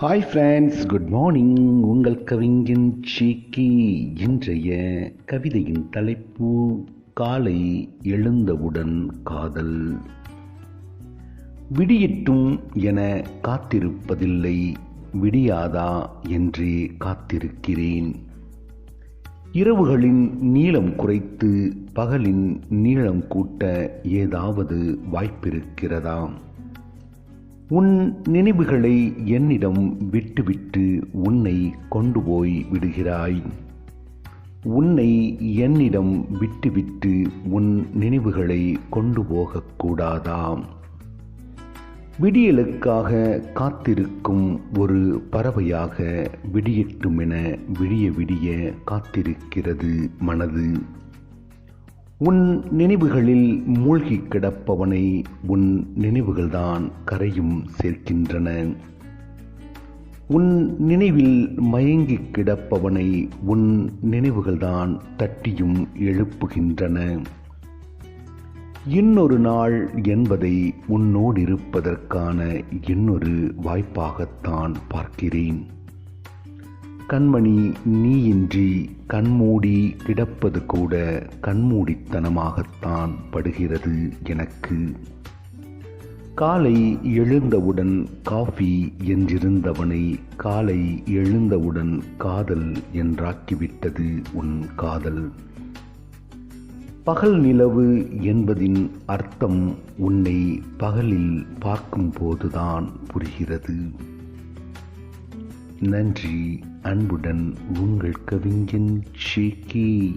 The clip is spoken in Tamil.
ஹாய் ஃப்ரெண்ட்ஸ் குட் மார்னிங் உங்கள் கவிஞன் சீக்கி. இன்றைய கவிதையின் தலைப்பு காலை எழுந்தவுடன் காதல். விடியட்டும் என காத்திருப்பதில்லை விடியாதா என்றே காத்திருக்கிறேன். இரவுகளின் நீளம் குறைத்து பகலின் நீளம் கூட்ட ஏதாவது வாய்ப்பிருக்கிறதாம். உன் நினைவுகளை என்னிடம் விட்டுவிட்டு உன்னை கொண்டு போய் விடுகிறாய். உன்னை என்னிடம் விட்டுவிட்டு உன் நினைவுகளை கொண்டு போகக்கூடாதாம் விடியலுக்காக காத்திருக்கும் ஒரு பறவையாக விடியட்டுமென விடிய விடிய காத்திருக்கிறது மனது. உன் நினைவுகளில் மூழ்கி கிடப்பவனை உன் நினைவுகள்தான் கரையும் சேர்க்கின்றன. உன் நினைவில் மயங்கி கிடப்பவனை உன் நினைவுகள்தான் தட்டியும் எழுப்புகின்றன. இன்னொரு நாள் என்பதை உன்னோடு இருப்பதற்கான இன்னொரு வாய்ப்பாகத்தான் பார்க்கிறேன். கண்மணி நீயின்றி கண்மூடி கிடப்பது கூட கண்மூடித்தனமாகத்தான் படுகிறது எனக்கு. காலை எழுந்தவுடன் காஃபி என்றிருந்தவனை காலை எழுந்தவுடன் காதல் என்றாக்கிவிட்டது உன் காதல். பகல் நிலவு என்பதின் அர்த்தம் உன்னை பகலில் பார்க்கும்போதுதான் புரிகிறது. நன்றி. அன்புடன் உங்கள் கவிஞன் ஷிகி.